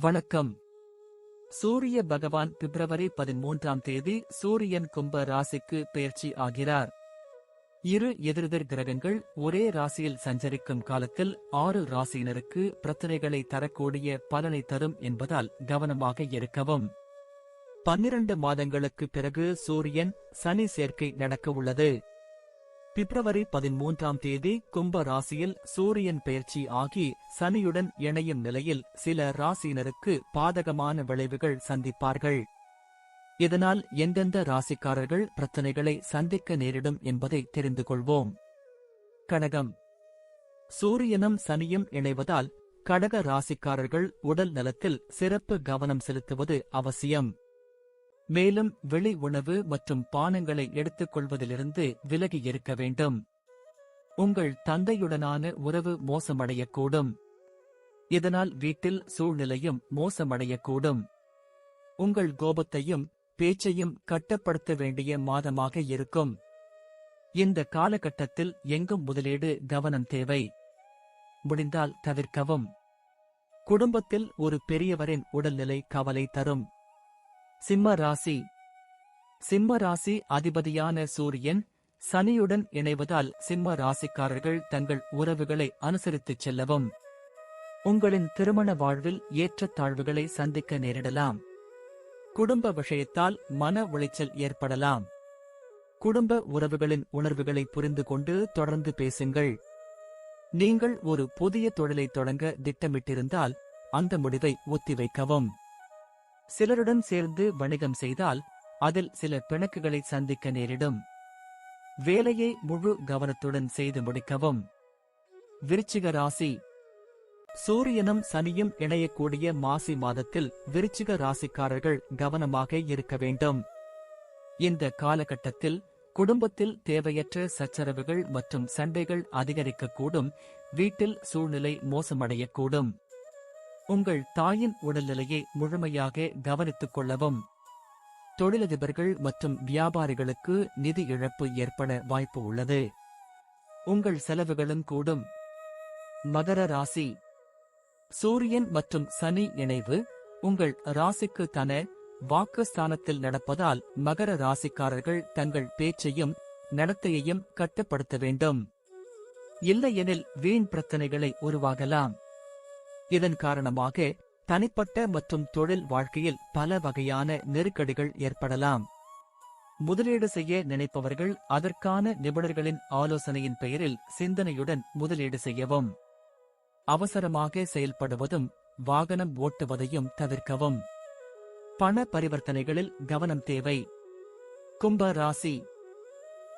வணக்கம். சூரிய பகவான் பிப்ரவரி பதிமூன்றாம் தேதி சூரியன் கும்ப ராசிக்கு பெயர்ச்சி ஆகிறார். இரு எதிரெதிர் கிரகங்கள் ஒரே ராசியில் சஞ்சரிக்கும் காலத்தில் ஆறு ராசியினருக்கு பிரச்சனைகளை தரக்கூடிய பலனை தரும் என்பதால் கவனமாக இருக்கவும். பன்னிரண்டு மாதங்களுக்கு பிறகு சூரியன் சனி சேர்க்கை நடக்க உள்ளது பிப்ரவரி பதிமூன்றாம் தேதி கும்ப ராசியில் சூரியன் பெயர்ச்சி ஆகி சனியுடன் இணையும் நிலையில் சில ராசியினருக்கு பாதகமான விளைவுகள் சந்திப்பார்கள். இதனால் எந்தெந்த ராசிக்காரர்கள் பிரச்சனைகளை சந்திக்க நேரிடும் என்பதை தெரிந்து கொள்வோம். கடகம் சூரியனும் சனியும் இணைவதால் கடக ராசிக்காரர்கள் உடல் நலத்தில் சிறப்பு கவனம் செலுத்துவது அவசியம். மேலும் வெளி உணவு மற்றும் பானங்களை எடுத்துக்கொள்வதிலிருந்து விலகி இருக்க வேண்டும். உங்கள் தந்தையுடனான உறவு மோசமடையக்கூடும். இதனால் வீட்டில் சூழ்நிலையும் மோசமடையக்கூடும். உங்கள் கோபத்தையும் பேச்சையும் கட்டப்படுத்த வேண்டிய மாதமாக இருக்கும். இந்த காலகட்டத்தில் எங்கும் முதலீடு கவனம் தேவை. முடிந்தால் தவிர்க்கவும். குடும்பத்தில் ஒரு பெரியவரின் உடல்நிலை கவலை தரும். சிம்ம ராசி. சிம்ம ராசி அதிபதியான சூரியன் சனியுடன் இணைவதால் சிம்ம ராசிக்காரர்கள் தங்கள் உறவுகளை அனுசரித்துச் செல்லவும். உங்களின் திருமண வாழ்வில் ஏற்றத்தாழ்வுகளை சந்திக்க நேரிடலாம். குடும்ப விஷயத்தால் மன உளைச்சல் ஏற்படலாம். குடும்ப உறவுகளின் உணர்வுகளை புரிந்து கொண்டு தொடர்ந்து பேசுங்கள். நீங்கள் ஒரு புதிய தொழிலை தொடங்க திட்டமிட்டிருந்தால் அந்த முடிவை ஒத்திவைக்கவும். சிலருடன் சேர்ந்து வணிகம் செய்தால் அதில் சில பிணக்குகளை சந்திக்க நேரிடும். வேலையை முழு கவனத்துடன் செய்து முடிக்கவும். விருச்சிக ராசி. சூரியனும் சனியும் இணையக்கூடிய மாசி மாதத்தில் விருச்சிக ராசிக்காரர்கள் கவனமாக இருக்க வேண்டும். இந்த காலகட்டத்தில் குடும்பத்தில் தேவையற்ற சச்சரவுகள் மற்றும் சண்டைகள் அதிகரிக்கக்கூடும். வீட்டில் சூழ்நிலை மோசமடையக்கூடும். உங்கள் தாயின் உடல்நிலையை முழுமையாக கவனித்துக் கொள்ளவும். தொழிலதிபர்கள் மற்றும் வியாபாரிகளுக்கு நிதி இழப்பு ஏற்பட வாய்ப்பு உள்ளது. உங்கள் செலவுகளும் கூடும். மகர ராசி. சூரியன் மற்றும் சனி இணைவு உங்கள் ராசிக்கு தன வாக்குஸ்தானத்தில் நடப்பதால் மகர ராசிக்காரர்கள் தங்கள் பேச்சையும் நடத்தையையும் கட்டுப்படுத்த வேண்டும். இல்லையெனில் வீண் பிரச்சனைகளை உருவாகலாம் இதன் காரணமாக தனிப்பட்ட மற்றும் தொழில் வாழ்க்கையில் பல வகையான நெருக்கடிகள் ஏற்படலாம். முதலீடு செய்ய நினைப்பவர்கள் அதற்கான நிபுணர்களின் ஆலோசனையின் பெயரில் சிந்தனையுடன் முதலீடு செய்யவும் அவசரமாக செயல்படுவதும் வாகனம் ஓட்டுவதையும் தவிர்க்கவும். பண பரிவர்த்தனைகளில் கவனம் தேவை. கும்ப ராசி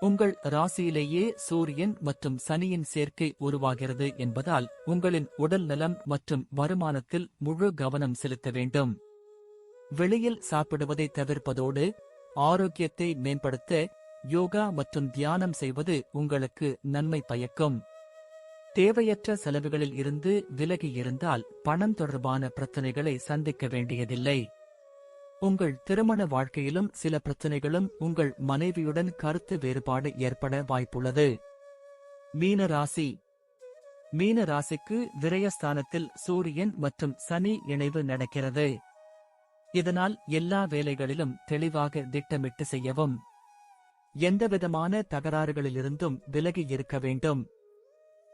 உங்கள் ராசியிலேயே சூரியன் மற்றும் சனியின் சேர்க்கை உருவாகிறது என்பதால் உங்களின் உடல் நலம் மற்றும் வருமானத்தில் முழு கவனம் செலுத்த வேண்டும். வெளியில் சாப்பிடுவதை தவிர்ப்பதோடு ஆரோக்கியத்தை மேம்படுத்த யோகா மற்றும் தியானம் செய்வது உங்களுக்கு நன்மை பயக்கும். தேவையற்ற செலவுகளில் இருந்து விலகி இருந்தால் பணம் தொடர்பான பிரச்சனைகளை சந்திக்க வேண்டியதில்லை. உங்கள் திருமண வாழ்க்கையிலும் சில பிரச்சனைகளும் உங்கள் மனைவியுடன் கருத்து வேறுபாடு ஏற்பட வாய்ப்புள்ளது. மீன ராசி. மீன ராசிக்கு விரயஸ்தானத்தில் சூரியன் மற்றும் சனி இணைவு நடக்கிறது. இதனால் எல்லா வேலைகளிலும் தெளிவாக திட்டமிட்டு செய்யவும். எந்தவிதமான தகராறுகளிலிருந்தும் விலகி இருக்க வேண்டும்.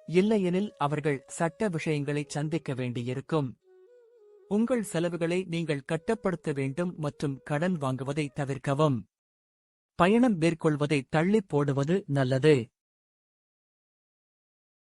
இல்லையெனில் அவர்கள் சட்ட விஷயங்களை சந்திக்க வேண்டியிருக்கும். உங்கள் செலவுகளை நீங்கள் கட்டப்படுத்த வேண்டும் மற்றும் கடன் வாங்குவதை தவிர்க்கவும். பயணம் மேற்கொள்வதை தள்ளிப் போடுவது நல்லது.